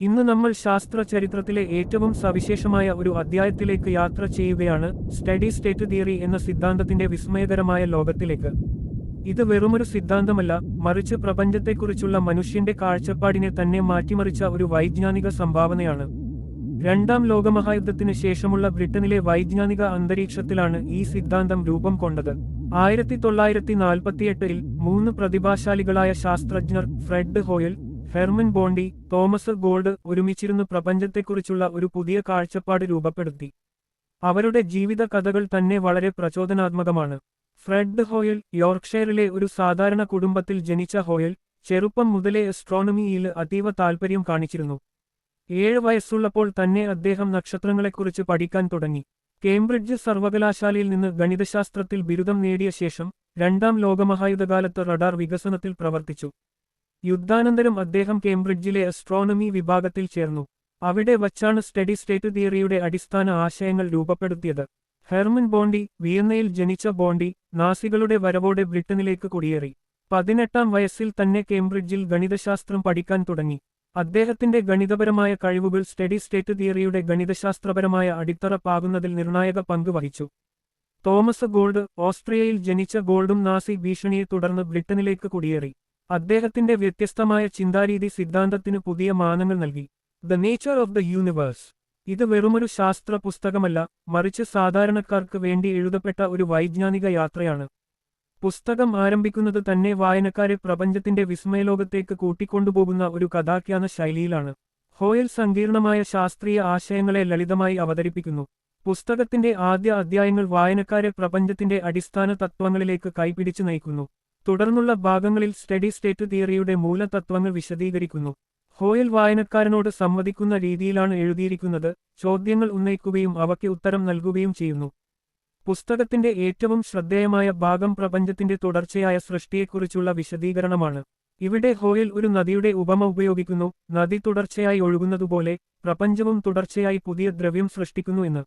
ഇന്ന് നമ്മൾ ശാസ്ത്ര ചരിത്രത്തിലെ ഏറ്റവും സവിശേഷമായ ഒരു അധ്യായത്തിലേക്ക് യാത്ര ചെയ്യുകയാണ് സ്റ്റഡി സ്റ്റേറ്റ് തിയറി എന്ന സിദ്ധാന്തത്തിന്റെ വിസ്മയകരമായ ലോകത്തിലേക്ക്. ഇത് വെറുമൊരു സിദ്ധാന്തമല്ല മറിച്ച് പ്രപഞ്ചത്തെക്കുറിച്ചുള്ള മനുഷ്യന്റെ കാഴ്ചപ്പാടിനെ തന്നെ മാറ്റിമറിച്ച ഒരു വൈജ്ഞാനിക സംഭാവനയാണ്. രണ്ടാം ലോകമഹായുദ്ധത്തിന് ശേഷമുള്ള ബ്രിട്ടനിലെ വൈജ്ഞാനിക അന്തരീക്ഷത്തിലാണ് ഈ സിദ്ധാന്തം രൂപം കൊണ്ടത്. ആയിരത്തി തൊള്ളായിരത്തി നാൽപ്പത്തിയെട്ടിൽ മൂന്ന് പ്രതിഭാശാലികളായ ശാസ്ത്രജ്ഞർ Fred Hoyle Hermann Bondi Thomas Gold ഒരുമിച്ചിരുന്ന് പ്രപഞ്ചത്തെക്കുറിച്ചുള്ള ഒരു പുതിയ കാഴ്ചപ്പാട് രൂപപ്പെടുത്തി. അവരുടെ ജീവിത കഥകൾ തന്നെ വളരെ പ്രചോദനാത്മകമാണ്. ഫ്രെഡ് ഹോയൽ യോർക്ക്ഷയറിലെ ഒരു സാധാരണ കുടുംബത്തിൽ ജനിച്ച ഹോയൽ ചെറുപ്പം മുതലേ അസ്ട്രോണമിയിൽ അതീവ താൽപ്പര്യം കാണിച്ചിരുന്നു. ഏഴ് വയസ്സുള്ളപ്പോൾ തന്നെ അദ്ദേഹം നക്ഷത്രങ്ങളെക്കുറിച്ച് പഠിക്കാൻ തുടങ്ങി. കേംബ്രിഡ്ജ് സർവകലാശാലയിൽ നിന്ന് ഗണിതശാസ്ത്രത്തിൽ ബിരുദം നേടിയ ശേഷം രണ്ടാം ലോകമഹായുധകാലത്ത് റഡാർ വികസനത്തിൽ പ്രവർത്തിച്ചു. യുദ്ധാനന്തരം അദ്ദേഹം കേംബ്രിഡ്ജിലെ അസ്ട്രോണമി വിഭാഗത്തിൽ ചേർന്നു. അവിടെ വച്ചാണ് സ്റ്റഡി സ്റ്റേറ്റ് തിയറിയുടെ അടിസ്ഥാന ആശയങ്ങൾ രൂപപ്പെടുത്തിയത്. ഹെർമൻ ബോണ്ടി വിയന്നയിൽ ജനിച്ച ബോണ്ടി നാസികളുടെ വരവോടെ ബ്രിട്ടനിലേക്ക് കുടിയേറി. പതിനെട്ടാം വയസ്സിൽ തന്നെ കേംബ്രിഡ്ജിൽ ഗണിതശാസ്ത്രം പഠിക്കാൻ തുടങ്ങി. അദ്ദേഹത്തിന്റെ ഗണിതപരമായ കഴിവുകൾ സ്റ്റഡി സ്റ്റേറ്റ് തിയറിയുടെ ഗണിതശാസ്ത്രപരമായ അടിത്തറ പാകുന്നതിൽ നിർണായക പങ്ക് വഹിച്ചു. തോമസ് ഗോൾഡ് ഓസ്ട്രിയയിൽ ജനിച്ച ഗോൾഡും നാസി ഭീഷണിയെ തുടർന്ന് ബ്രിട്ടനിലേക്ക് കുടിയേറി. അദ്ദേഹത്തിന്റെ വ്യത്യസ്തമായ ചിന്താരീതി സിദ്ധാന്തത്തിന് പുതിയ മാനങ്ങൾ നൽകി. The nature of the universe ഇത് വെറുമൊരു ശാസ്ത്ര പുസ്തകമല്ല മറിച്ച് സാധാരണക്കാർക്ക് വേണ്ടി എഴുതപ്പെട്ട ഒരു വൈജ്ഞാനിക യാത്രയാണ്. പുസ്തകം ആരംഭിക്കുന്നത് തന്നെ വായനക്കാരെ പ്രപഞ്ചത്തിന്റെ വിസ്മയലോകത്തേക്ക് കൂട്ടിക്കൊണ്ടുപോകുന്ന ഒരു കഥാഖ്യാന ശൈലിയിലാണ്. ഹോയൽ സങ്കീർണമായ ശാസ്ത്രീയ ആശയങ്ങളെ ലളിതമായി അവതരിപ്പിക്കുന്നു. പുസ്തകത്തിന്റെ ആദ്യ അധ്യായങ്ങൾ വായനക്കാരെ പ്രപഞ്ചത്തിന്റെ അടിസ്ഥാന തത്വങ്ങളിലേക്ക് കൈപിടിച്ചു നയിക്കുന്നു. തുടർന്നുള്ള ഭാഗങ്ങളിൽ സ്റ്റഡി സ്റ്റേറ്റ് തിയറിയുടെ മൂലതത്വങ്ങൾ വിശദീകരിക്കുന്നു. ഹോയൽ വായനക്കാരനോട് സംവദിക്കുന്ന രീതിയിലാണ് എഴുതിയിരിക്കുന്നത്. ചോദ്യങ്ങൾ ഉന്നയിക്കുകയും അവയ്ക്ക് ഉത്തരം നൽകുകയും ചെയ്യുന്നു. പുസ്തകത്തിന്റെ ഏറ്റവും ശ്രദ്ധേയമായ ഭാഗം പ്രപഞ്ചത്തിന്റെ തുടർച്ചയായ സൃഷ്ടിയെക്കുറിച്ചുള്ള വിശദീകരണമാണ്. ഇവിടെ ഹോയൽ ഒരു നദിയുടെ ഉപമ ഉപയോഗിക്കുന്നു. നദി തുടർച്ചയായി ഒഴുകുന്നതുപോലെ പ്രപഞ്ചവും തുടർച്ചയായി പുതിയ ദ്രവ്യം സൃഷ്ടിക്കുന്നു എന്ന്.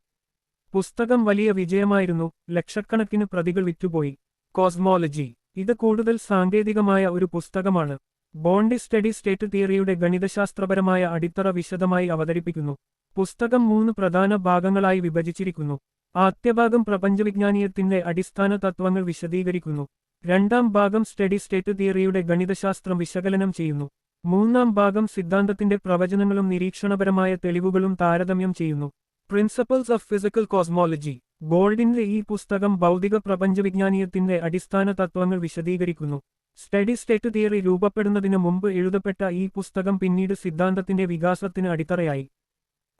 പുസ്തകം വലിയ വിജയമായിരുന്നു. ലക്ഷക്കണക്കിന് പ്രതികൾ വിറ്റുപോയി. കോസ്മോളജി ഇത് കൂടുതൽ സാങ്കേതികമായ ഒരു പുസ്തകമാണ്. ബോണ്ടി സ്റ്റഡി സ്റ്റേറ്റ് തിയറിയുടെ ഗണിതശാസ്ത്രപരമായ അടിത്തറ വിശദമായി അവതരിപ്പിക്കുന്നു. പുസ്തകം മൂന്ന് പ്രധാന ഭാഗങ്ങളായി വിഭജിച്ചിരിക്കുന്നു. ആദ്യഭാഗം പ്രപഞ്ചവിജ്ഞാനീയത്തിന്റെ അടിസ്ഥാന തത്വങ്ങൾ വിശദീകരിക്കുന്നു. രണ്ടാം ഭാഗം സ്റ്റഡി സ്റ്റേറ്റ് തിയറിയുടെ ഗണിതശാസ്ത്രം വിശകലനം ചെയ്യുന്നു. മൂന്നാം ഭാഗം സിദ്ധാന്തത്തിന്റെ പ്രവചനങ്ങളും നിരീക്ഷണപരമായ തെളിവുകളും താരതമ്യം ചെയ്യുന്നു. പ്രിൻസിപ്പൽസ് ഓഫ് ഫിസിക്കൽ കോസ്മോളജി ഗോൾഡിന്റെ ഈ പുസ്തകം ഭൗതിക പ്രപഞ്ചവിജ്ഞാനീയത്തിന്റെ അടിസ്ഥാന തത്വങ്ങൾ വിശദീകരിക്കുന്നു. സ്റ്റഡി സ്റ്റേറ്റ് തിയറി രൂപപ്പെടുന്നതിന് മുമ്പ് എഴുതപ്പെട്ട ഈ പുസ്തകം പിന്നീട് സിദ്ധാന്തത്തിന്റെ വികാസത്തിന് അടിത്തറയായി.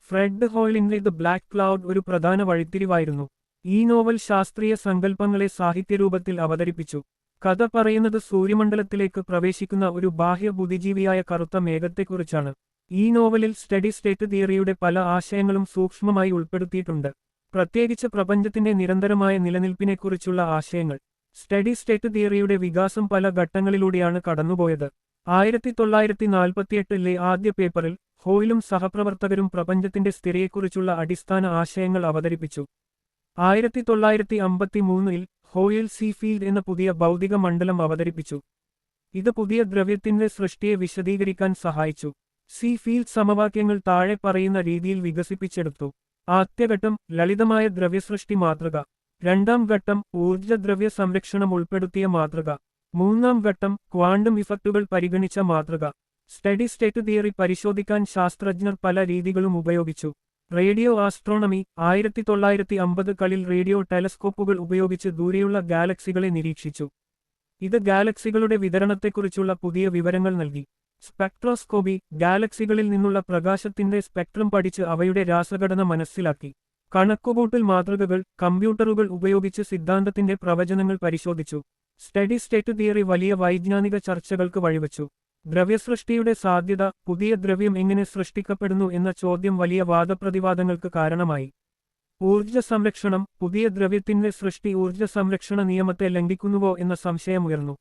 ഫ്രെഡ് ഹോയിലിന്റെ ദ ബ്ലാക്ക് ക്ലൗഡ് ഒരു പ്രധാന വഴിത്തിരിവായിരുന്നു. ഈ നോവൽ ശാസ്ത്രീയ സങ്കല്പങ്ങളെ സാഹിത്യരൂപത്തിൽ അവതരിപ്പിച്ചു. കഥ പറയുന്നത് സൂര്യമണ്ഡലത്തിലേക്ക് പ്രവേശിക്കുന്ന ഒരു ബാഹ്യ ബുദ്ധിജീവിയായ കറുത്ത മേഘത്തെക്കുറിച്ചാണ്. ഈ നോവലിൽ സ്റ്റഡി സ്റ്റേറ്റ് തിയറിയുടെ പല ആശയങ്ങളും സൂക്ഷ്മമായി ഉൾപ്പെടുത്തിയിട്ടുണ്ട്. പ്രത്യേകിച്ച് പ്രപഞ്ചത്തിന്റെ നിരന്തരമായ നിലനിൽപ്പിനെക്കുറിച്ചുള്ള ആശയങ്ങൾ. സ്റ്റഡി സ്റ്റേറ്റ് തിയറിയുടെ വികാസം പല ഘട്ടങ്ങളിലൂടെയാണ് കടന്നുപോയത്. ആയിരത്തി തൊള്ളായിരത്തി നാൽപ്പത്തിയെട്ടിലെ ആദ്യ പേപ്പറിൽ ഹോയിലും സഹപ്രവർത്തകരും പ്രപഞ്ചത്തിന്റെ സ്ഥിരയെക്കുറിച്ചുള്ള അടിസ്ഥാന ആശയങ്ങൾ അവതരിപ്പിച്ചു. ആയിരത്തി തൊള്ളായിരത്തി അമ്പത്തിമൂന്നിൽ ഹോയിൽ സീഫീൽഡ് എന്ന പുതിയ ഭൗതിക മണ്ഡലം അവതരിപ്പിച്ചു. ഇത് പുതിയ ദ്രവ്യത്തിന്റെ സൃഷ്ടിയെ വിശദീകരിക്കാൻ സഹായിച്ചു. സീഫീൽഡ് സമവാക്യങ്ങൾ താഴെ പറയുന്ന രീതിയിൽ വികസിപ്പിച്ചെടുത്തു. ആദ്യഘട്ടം ലളിതമായ ദ്രവ്യസൃഷ്ടി മാതൃക. രണ്ടാം ഘട്ടം ഊർജദ്രവ്യ സംരക്ഷണം ഉൾപ്പെടുത്തിയ മാതൃക. മൂന്നാം ഘട്ടം ക്വാണ്ടം ഇഫക്റ്റുകൾ പരിഗണിച്ച മാതൃക. സ്റ്റഡി സ്റ്റേറ്റ് തിയറി പരിശോധിക്കാൻ ശാസ്ത്രജ്ഞർ പല രീതികളും ഉപയോഗിച്ചു. റേഡിയോ ആസ്ട്രോണമി ആയിരത്തി തൊള്ളായിരത്തി അമ്പതുകളിൽ റേഡിയോ ടെലസ്കോപ്പുകൾ ഉപയോഗിച്ച് ദൂരെയുള്ള ഗാലക്സികളെ നിരീക്ഷിച്ചു. ഇത് ഗാലക്സികളുടെ വിതരണത്തെക്കുറിച്ചുള്ള പുതിയ വിവരങ്ങൾ നൽകി. സ്പെക്ട്രോസ്കോപ്പി ഗാലക്സികളിൽ നിന്നുള്ള പ്രകാശത്തിന്റെ സ്പെക്ട്രം പഠിച്ച് അവയുടെ രാസഘടന മനസ്സിലാക്കി. കണക്കുകൂട്ടൽ മാതൃകകൾ കമ്പ്യൂട്ടറുകൾ ഉപയോഗിച്ച് സിദ്ധാന്തത്തിന്റെ പ്രവചനങ്ങൾ പരിശോധിച്ചു. സ്റ്റഡി സ്റ്റേറ്റ് തിയറി വലിയ വൈജ്ഞാനിക ചർച്ചകൾക്ക് വഴിവച്ചു. ദ്രവ്യസൃഷ്ടിയുടെ സാധ്യത പുതിയ ദ്രവ്യം എങ്ങനെ സൃഷ്ടിക്കപ്പെടുന്നു എന്ന ചോദ്യം വലിയ വാദപ്രതിവാദങ്ങൾക്ക് കാരണമായി. ഊർജ സംരക്ഷണം പുതിയ ദ്രവ്യത്തിന്റെ സൃഷ്ടി ഊർജ സംരക്ഷണ നിയമത്തെ ലംഘിക്കുന്നുവോ എന്ന സംശയമുയർന്നു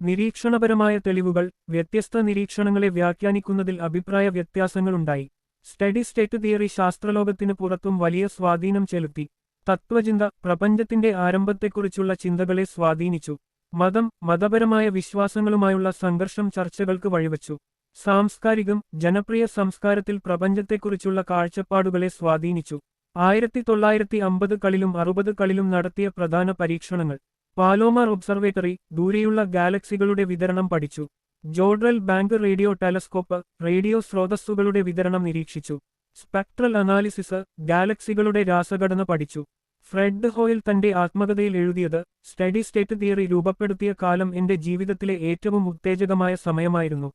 നിരീക്ഷണപരമായ തെളിവുകൾ വ്യത്യസ്ത നിരീക്ഷണങ്ങളെ വ്യാഖ്യാനിക്കുന്നതിൽ അഭിപ്രായ വ്യത്യാസങ്ങളുണ്ടായി. സ്റ്റഡി സ്റ്റേറ്റ് തിയറി ശാസ്ത്രലോകത്തിന് പുറത്തും വലിയ സ്വാധീനം ചെലുത്തി. തത്വചിന്ത പ്രപഞ്ചത്തിന്റെ ആരംഭത്തെക്കുറിച്ചുള്ള ചിന്തകളെ സ്വാധീനിച്ചു. മതം മതപരമായ വിശ്വാസങ്ങളുമായുള്ള സംഘർഷം ചർച്ചകൾക്ക് വഴിവച്ചു. സാംസ്കാരികം ജനപ്രിയ സംസ്കാരത്തിൽ പ്രപഞ്ചത്തെക്കുറിച്ചുള്ള കാഴ്ചപ്പാടുകളെ സ്വാധീനിച്ചു. ആയിരത്തി തൊള്ളായിരത്തി അമ്പതുകളിലും അറുപതുകളിലും നടത്തിയ പ്രധാന പരീക്ഷണങ്ങൾ. പാലോമാർ ഒബ്സർവേറ്ററി ദൂരെയുള്ള ഗാലക്സികളുടെ വിതരണം പഠിച്ചു. Jodrell Bank radio telescope radio സ്രോതസ്സുകളുടെ വിതരണം നിരീക്ഷിച്ചു. സ്പെക്ട്രൽ അനാലിസിസ് ഗാലക്സികളുടെ രാസഘടന പഠിച്ചു. ഫ്രെഡ് ഹോയിൽ തന്റെ ആത്മകഥയിൽ എഴുതിയത് സ്റ്റഡി സ്റ്റേറ്റ് തിയറി രൂപപ്പെടുത്തിയ കാലം എന്റെ ജീവിതത്തിലെ ഏറ്റവും ഉത്തേജകമായ സമയമായിരുന്നു.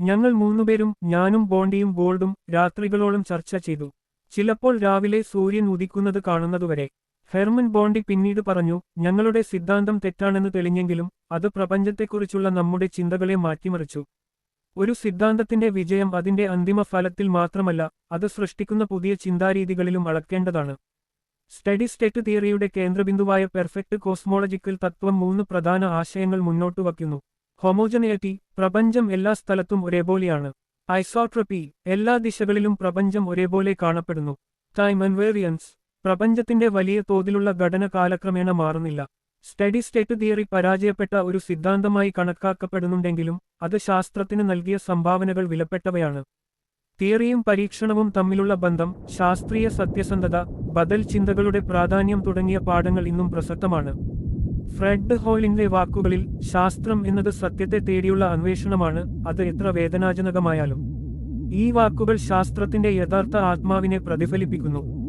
ഞങ്ങൾ മൂന്നുപേരും ഞാനും ബോണ്ടിയും ഗോൾഡും രാത്രികളോളം ചർച്ച ചെയ്തു. ചിലപ്പോൾ രാവിലെ സൂര്യൻ ഉദിക്കുന്നത് കാണുന്നതുവരെ. ഹെർമൻ ബോണ്ടി പിന്നീട് പറഞ്ഞു ഞങ്ങളുടെ സിദ്ധാന്തം തെറ്റാണെന്ന് തെളിഞ്ഞെങ്കിലും അത് പ്രപഞ്ചത്തെക്കുറിച്ചുള്ള നമ്മുടെ ചിന്തകളെ മാറ്റിമറിച്ചു. ഒരു സിദ്ധാന്തത്തിന്റെ വിജയം അതിന്റെ അന്തിമ ഫലത്തിൽ മാത്രമല്ല അത് സൃഷ്ടിക്കുന്ന പുതിയ ചിന്താരീതികളിലും അളക്കേണ്ടതാണ്. സ്റ്റഡി സ്റ്റേറ്റ് തിയറിയുടെ കേന്ദ്രബിന്ദുവായ പെർഫെക്റ്റ് കോസ്മോളജിക്കൽ തത്വം മൂന്ന് പ്രധാന ആശയങ്ങൾ മുന്നോട്ട് വയ്ക്കുന്നു. ഹൊമോജനയറ്റി പ്രപഞ്ചം എല്ലാ സ്ഥലത്തും ഒരേപോലെയാണ്. ഐസോട്രപ്പി എല്ലാ ദിശകളിലും പ്രപഞ്ചം ഒരേപോലെ കാണപ്പെടുന്നു. ടൈം ആൻഡ് വേരിയൻസ് പ്രപഞ്ചത്തിന്റെ വലിയ തോതിലുള്ള ഘടന കാലക്രമേണ മാറുന്നില്ല. സ്റ്റഡി സ്റ്റേറ്റ് തിയറി പരാജയപ്പെട്ട ഒരു സിദ്ധാന്തമായി കണക്കാക്കപ്പെടുന്നുണ്ടെങ്കിലും അത് ശാസ്ത്രത്തിന് നൽകിയ സംഭാവനകൾ വിലപ്പെട്ടവയാണ്. തിയറിയും പരീക്ഷണവും തമ്മിലുള്ള ബന്ധം ശാസ്ത്രീയ സത്യസന്ധത ബദൽ ചിന്തകളുടെ പ്രാധാന്യം തുടങ്ങിയ പാഠങ്ങൾ ഇന്നും പ്രസക്തമാണ്. ഫ്രെഡ് ഹോയിലിന്റെ വാക്കുകളിൽ ശാസ്ത്രം എന്നത് സത്യത്തെ തേടിയുള്ള അന്വേഷണമാണ് അത് എത്ര വേദനാജനകമായാലും. ഈ വാക്കുകൾ ശാസ്ത്രത്തിന്റെ യഥാർത്ഥ ആത്മാവിനെ പ്രതിഫലിപ്പിക്കുന്നു.